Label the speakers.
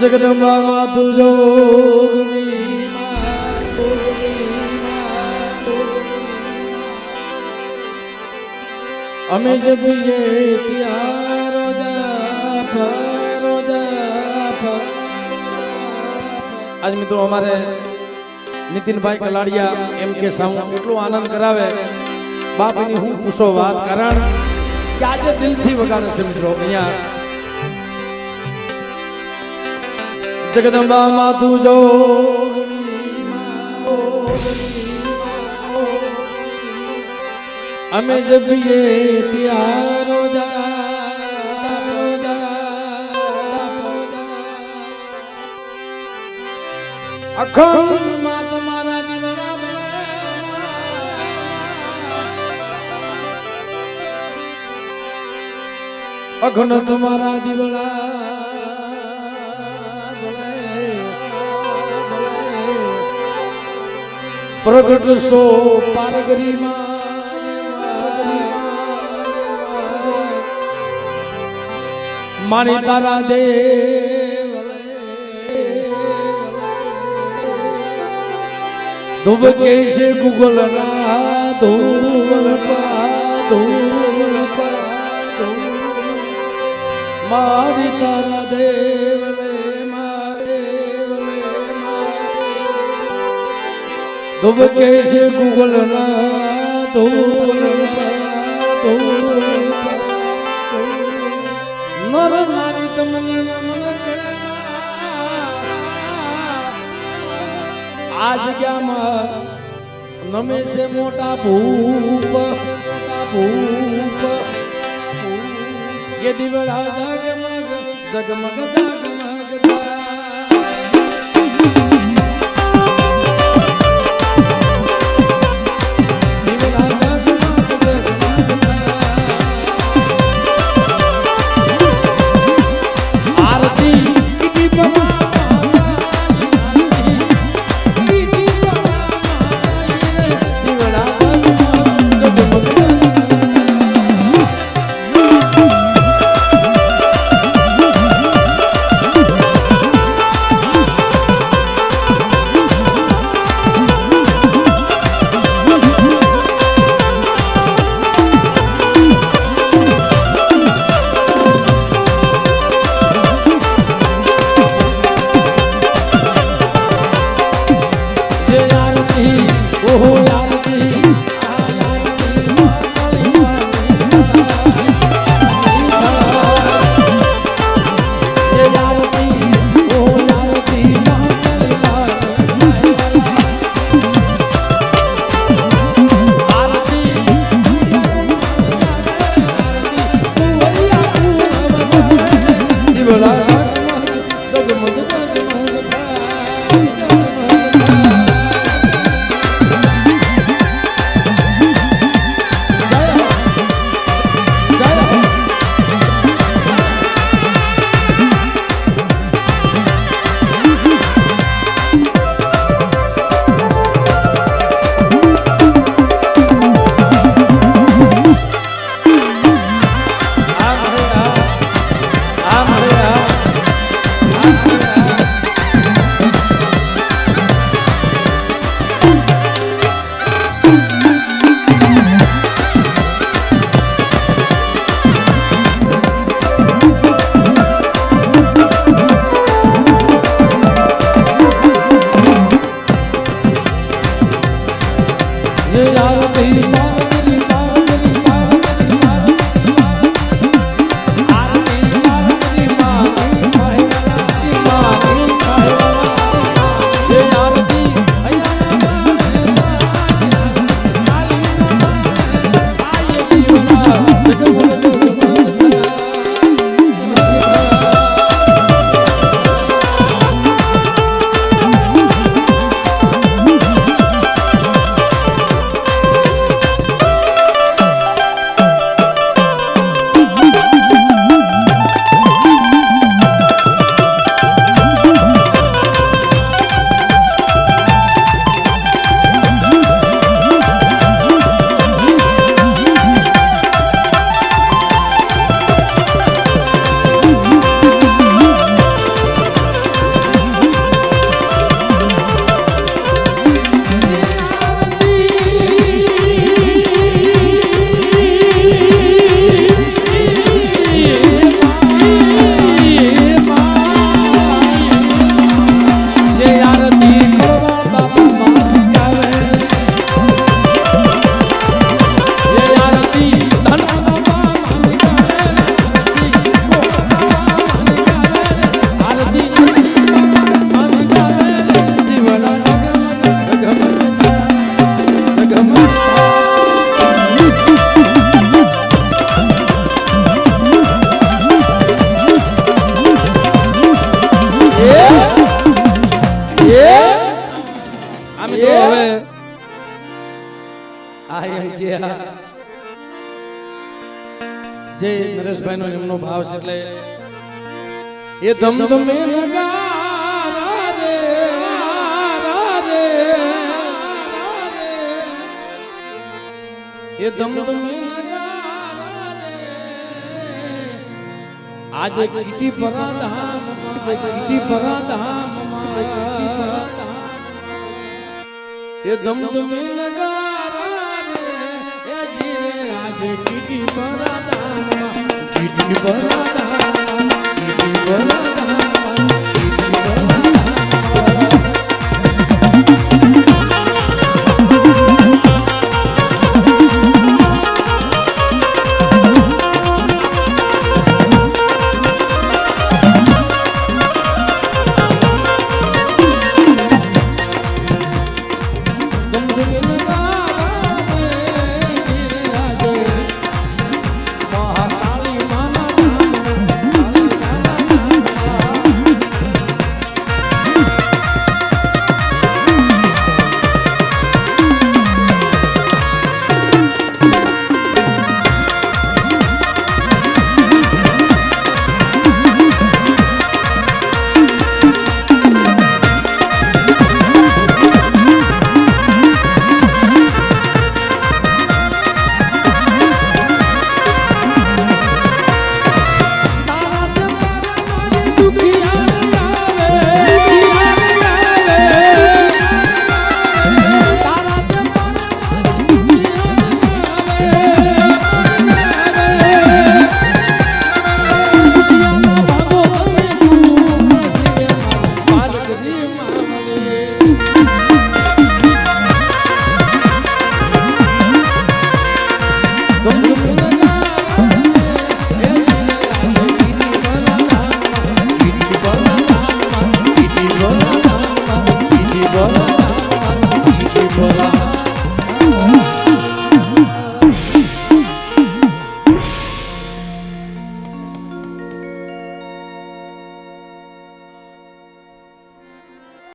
Speaker 1: जगदम्बा मा तुझो अमेज बुझे तिहारो जापारो जापार आज मित्रों हमारे नितिन भाई कलाड़िया एम के साहू इतलो आनंद करावे बाप ने हूँ पूछो बात कारण क्या जे दिल थी वगाने से मित्रों यहाँ જગદંબા માથું જો અમે જબીએ ત્યાં રોજા અખંડ માં તમારા દીવડા અખંડ તમારા દીવડા પ્રગટશો પારગરીમાં માની તારા દે ધુબ કે છે ગુગલ ના ધૂલ ધૂલ મારી તારા દેવ दुब कैसे गूगल ना तो नर नारी तमने मन करे आज क्या नमे से मोटा भूप मोटा भूप ये दिवड़ा जगमग जगमग जगमग जय नरेश भाई नो एमनो भावस એટલે એ ધમ ધમે લગારા રે રે રે એ ધમ ધમે લગારા રે આજ Ekiti ભરા ધામ Ekiti ભરા ધામ Ekiti ભરા ધામ એ ધમ ધમે લગા જે કીટી પરાદાનમાં કીટી પરાદાનમાં Lima.